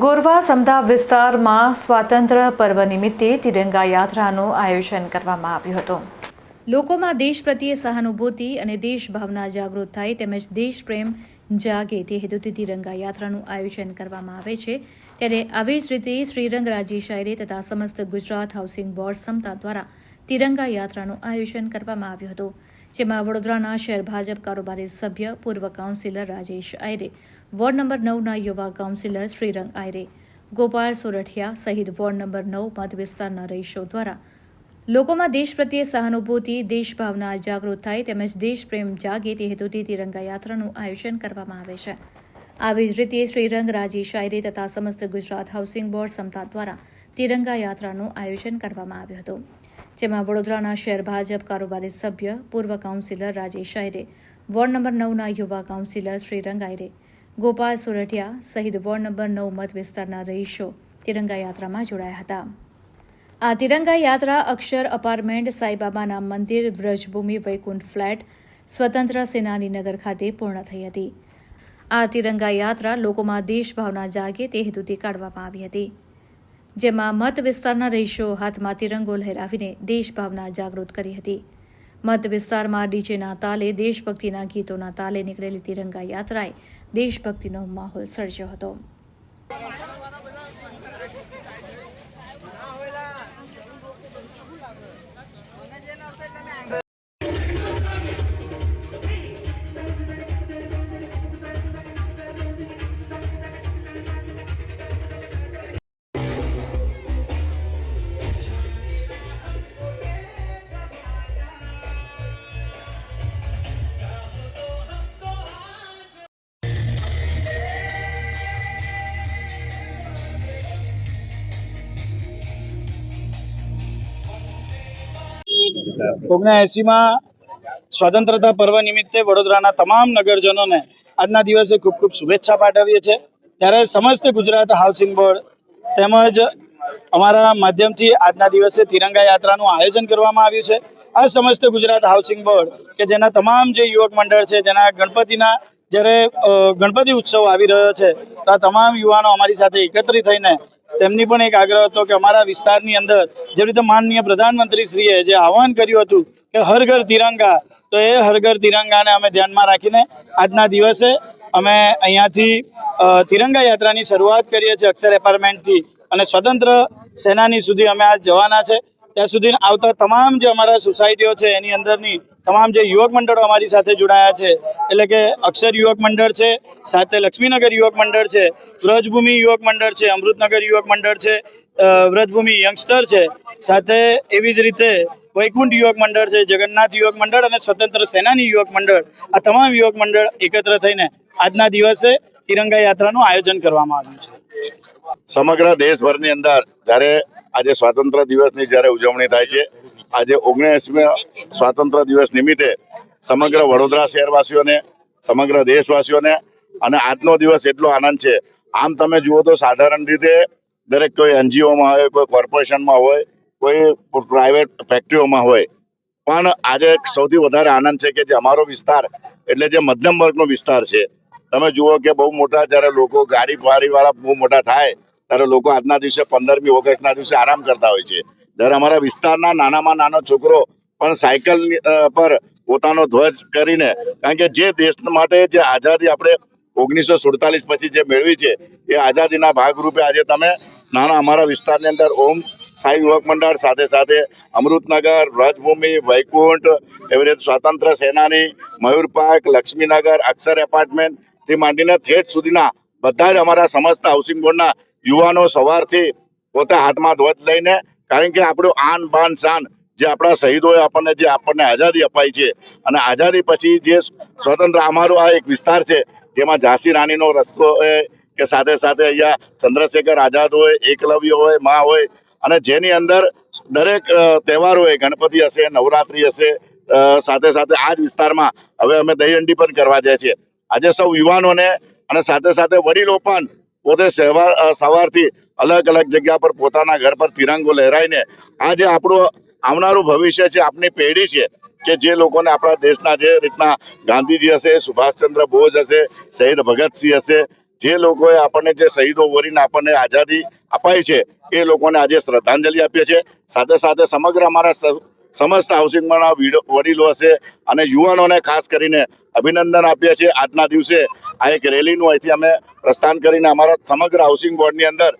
ગોરવા સમધા વિસ્તારમાં સ્વાતંત્ર્ય પર્વ નિમિત્તે તિરંગા યાત્રાનું આયોજન કરવામાં આવ્યું હતું. લોકોમાં દેશ પ્રત્યે સહાનુભૂતિ અને દેશભાવના જાગૃત થાય તેમજ દેશ પ્રેમ જાગે તે હેતુથી તિરંગા યાત્રાનું આયોજન કરવામાં આવે છે. ત્યારે આવી જ રીતે શ્રીરંગ રાજી શાયરી તથા સમસ્ત ગુજરાત હાઉસિંગ બોર્ડ સમતા દ્વારા તિરંગા યાત્રાનું આયોજન કરવામાં આવ્યું હતું. જેમાં વડોદરાના શહેર ભાજપ કારોબારી સભ્ય, પૂર્વ councillor Rajesh Ayre, ward number નવના યુવા કાઉન્સિલર શ્રીરંગ આયરે, ગોપાલ સોરઠિયા સહિત વોર્ડ નંબર નવ મત વિસ્તારના રહીશો દ્વારા લોકોમાં દેશ પ્રત્યે સહાનુભૂતિ, દેશભાવના જાગૃત થાય તેમજ દેશપ્રેમ જાગે તે હેતુથી તિરંગા યાત્રાનું આયોજન કરવામાં આવે છે. આવી જ રીતે શ્રીરંગ રાજી શાયરી તથા સમસ્ત ગુજરાત હાઉસિંગ બોર્ડ સમતા દ્વારા તિરંગા યાત્રાનું આયોજન કરવામાં આવ્યું હતું. જેમાં વડોદરાના શહેર ભાજપ કારોબારી સભ્ય, પૂર્વ councillor Rajesh Ayre, ward number નવના યુવા કાઉન્સિલર શ્રીરંગ આયરે, ગોપાલ સોરઠિયા સહિત વોર્ડ નંબર નવ મત વિસ્તારના રહીશો તિરંગા યાત્રામાં જોડાયા હતા. આ તિરંગા યાત્રા અક્ષર અપાર્ટમેન્ટ સાંઈબાબાના મંદિર, વ્રજભૂમિ, વૈકુંઠ ફ્લેટ, સ્વતંત્ર સેનાની નગર ખાતે પૂર્ણ થઈ હતી. આ તિરંગા યાત્રા લોકોમાં દેશભાવના જાગે તે હેતુથી કાઢવામાં આવી હતી. જેમાં મત વિસ્તારના રહીશો હાથમાં તિરંગો લહેરાવીને દેશભાવના જાગૃત કરી હતી. મત વિસ્તારમાં ડીજેના તાલે, દેશભક્તિના ગીતોના તાલે નીકળેલી તિરંગા યાત્રાએ દેશભક્તિનો માહોલ સર્જ્યો હતો. ઓગણએંસીમાં સ્વતંત્રતા પર્વ નિમિત્તે વડોદરાના તમામ નગરજનોને આજના દિવસે ખૂબ ખૂબ શુભેચ્છા પાઠવીએ છીએ. ત્યારે સમસ્ત ગુજરાત હાઉસિંગ બોર્ડ તેમજ અમારા માધ્યમથી આજના દિવસે તિરંગા યાત્રાનું આયોજન કરવામાં આવ્યું છે. આ સમસ્ત ગુજરાત હાઉસિંગ બોર્ડ કે જેના તમામ જે યુવક મંડળ છે, જેના ગણપતિના જ્યારે ગણપતિ ઉત્સવ આવી રહ્યો છે, તો આ તમામ યુવાનો અમારી સાથે એકત્રિત થઈને તેમની પણ એક આગ્રહ હતો કે અમારા વિસ્તારની અંદર જે રીતે માનનીય પ્રધાનમંત્રી શ્રીએ જે આહવાન કર્યું હતું કે હર ઘર તિરંગા, તો એ હર ઘર તિરંગાને અમે ધ્યાનમાં રાખીને આજના દિવસે અમે અહીંયાથી તિરંગા યાત્રાની શરૂઆત કરીએ છીએ અક્ષર એપાર્ટમેન્ટથી અને સ્વતંત્ર સેનાની સુધી અમે આજ જવાના છે. ત્યાં સુધી આવતા તમામ જે અમારા સોસાયટીઓ છે, એની અંદરની તમામ જે યુવક મંડળો અમારી સાથે જોડાયા છે, એટલે કે અક્ષર યુવક મંડળ છે, સાથે લક્ષ્મીનગર યુવક મંડળ છે, વ્રજભૂમિ યુવક મંડળ છે, અમૃતનગર યુવક મંડળ છે વ્રજભૂમિ યંગસ્ટર છે, સાથે એવી જ રીતે વૈકુંઠ યુવક મંડળ છે, જગન્નાથ યુવક મંડળ અને સ્વતંત્ર સેનાની યુવક મંડળ, આ તમામ યુવક મંડળ એકત્ર થઈને આજના દિવસે તિરંગા યાત્રાનું આયોજન કરવામાં આવ્યું છે. સમગ્ર દેશભરની અંદર જ્યારે આજે સ્વાતંત્ર્ય દિવસની જ્યારે ઉજવણી થાય છે, આજે ઓગણએંસીમી સ્વાતંત્ર્ય દિવસ નિમિત્તે સમગ્ર વડોદરા શહેરવાસીઓને, સમગ્ર દેશવાસીઓને અને આજનો દિવસ એટલો આનંદ છે. આમ તમે જુઓ તો સાધારણ રીતે દરેક કોઈ એનજીઓમાં હોય, કોઈ કોર્પોરેશનમાં હોય, કોઈ પ્રાઇવેટ ફેક્ટરીઓમાં હોય, પણ આજે સૌથી વધારે આનંદ છે કે જે અમારો વિસ્તાર એટલે જે મધ્યમ વર્ગનો વિસ્તાર છે. તમે જુઓ કે બહુ મોટા જ્યારે લોકો ગાડી વાળા બહુ મોટા થાય ત્યારે લોકો આજના દિવસે પંદરમી ઓગસ્ટના દિવસે આરામ કરતા હોય છે. જ્યારે અમારા વિસ્તારના નાનામાં નાનો છોકરો પણ સાયકલ પર પોતાનો ધ્વજ કરીને, કારણ કે જે દેશ માટે જે આઝાદી આપણે ઓગણીસો સુડતાલીસ પછી જે મેળવી છે, એ આઝાદીના ભાગરૂપે આજે તમે નાના અમારા વિસ્તારની અંદર ઓમ સાઈ યુવક મંડળ, સાથે સાથે અમૃતનગર, વ્રજભૂમિ, વૈકુંઠ એવી રીતે સ્વાતંત્ર્ય સેનાની, મયુર પાર્ક, લક્ષ્મીનગર, અક્ષર એપાર્ટમેન્ટથી માંડીને થેટ સુધીના બધા જ અમારા સમસ્ત હાઉસિંગ બોર્ડના યુવાનો સવારથી પોતે હાથમાં ધ્વજ લઈને, કારણ કે આપણું આન બાન શાન જે આપણા શહીદોએ આપણને જે આપણને આઝાદી અપાઈ છે અને આઝાદી પછી જે સ્વતંત્ર અમારો આ એક વિસ્તાર છે, જેમાં ઝાંસી રાણીનો રસ્તો હોય કે સાથે સાથે અહીંયા ચંદ્રશેખર આઝાદ હોય, એકલવ્ય હોય, મા હોય અને જેની અંદર દરેક તહેવાર હોય, ગણપતિ હશે, નવરાત્રિ હશે સાથે સાથે આ જ વિસ્તારમાં હવે અમે દહીહંડી પણ કરવા જાય છીએ આજે સૌ યુવાનોને અને સાથે સાથે વડીલો પણ પોતે સહેવાર સવારથી અલગ અલગ જગ્યા પર પોતાના ઘર પર તિરંગો લહેરાઈને આ જે આપણું આવનારું ભવિષ્ય છે આપણી પેઢી છે કે જે લોકોને આપણા દેશના જે રીતના ગાંધીજી હશે, સુભાષચંદ્ર બોઝ હશે, શહીદ ભગતસિંહ હશે, જે લોકોએ આપણને જે શહીદો વરીને આપણને આઝાદી અપાઈ છે, એ લોકોને આજે શ્રદ્ધાંજલિ આપીએ છીએ. સાથે સાથે સમગ્ર અમારા સમસ્ત હાઉસિંગમાંના વડીલો હશે અને યુવાનોને ખાસ કરીને અભિનંદન આપીએ છીએ. આજના દિવસે આ એક રેલીનું અહીંથી અમે પ્રસ્થાન કરીને અમારા સમગ્ર હાઉસિંગ બોર્ડની અંદર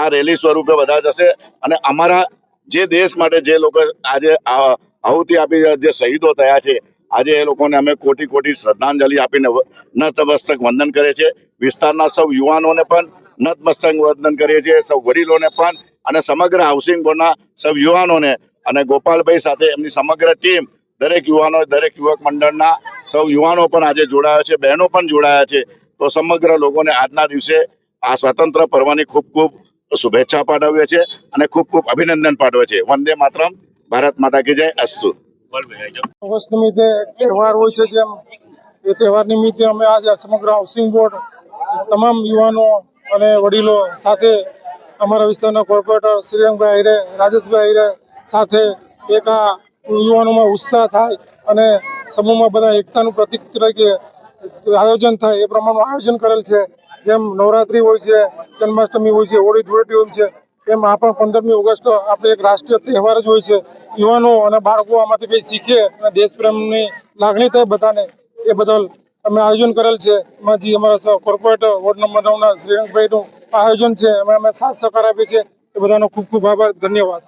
આ રેલી સ્વરૂપે બધા જશે અને અમારા જે દેશ માટે જે લોકો આજે આહુતિ આપી જે શહીદો થયા છે, આજે એ લોકોને અમે કોટી કોટી શ્રદ્ધાંજલિ આપીને નતમસ્તક વંદન કરીએ છીએ. વિસ્તારના સૌ યુવાનોને પણ નતમસ્તક વંદન કરીએ છીએ, સૌ વડીલોને પણ અને સમગ્ર હાઉસિંગ બોર્ડના સૌ યુવાનોને અને ગોપાલભાઈ સાથે એમની સમગ્ર ટીમ, દરેક યુવાનો, દરેક યુવક મંડળના સૌ યુવાનો પણ આજે જોડાયા છે, બહેનો પણ જોડાયા છે. તો સમગ્ર લોકોને આજના દિવસે આ સ્વતંત્ર પર્વની ખૂબ ખૂબ શુભેચ્છા પાઠવીએ છીએ અને ખૂબ ખૂબ અભિનંદન પાઠવે છે. વંદે માતરમ. ભારત માતા કી જય. અસ્તુ. ઓગસ્ટ નિમિત્તે તહેવાર હોય છે જેમ એ તહેવાર નિમિત્તે અમે આજે સમગ્ર હાઉસિંગ બોર્ડ તમામ યુવાનો અને વડીલો સાથે અમારા વિસ્તારના કોર્પોરેટર શ્રીરંગભાઈ આહિરે, રાજેશભાઈ આહિરે સાથે એક આ યુવાનોમાં ઉત્સાહ થાય અને સમૂહમાં બધા એકતાનું પ્રતિક તરીકે આયોજન થાય, એ પ્રમાણનું આયોજન કરેલ છે. જેમ નવરાત્રિ હોય છે, જન્માષ્ટમી હોય છે, હોળી ધૂળેટી હોય છે, એમ આ પણ પંદરમી ઓગસ્ટ આપણે એક રાષ્ટ્રીય તહેવાર જ હોય છે. યુવાનો અને બાળકો આમાંથી કંઈ શીખે અને દેશપ્રેમની લાગણી થાય બધાને, એ બદલ અમે આયોજન કરેલ છે. એમાં જે અમારા કોર્પોરેટ વોર્ડ નંબર નવના શ્રીરંગભાઈનું આયોજન છે, એમાં અમે સાથ સહકાર આપીએ છીએ એ બધાનો ખૂબ ખૂબ આભાર, ધન્યવાદ.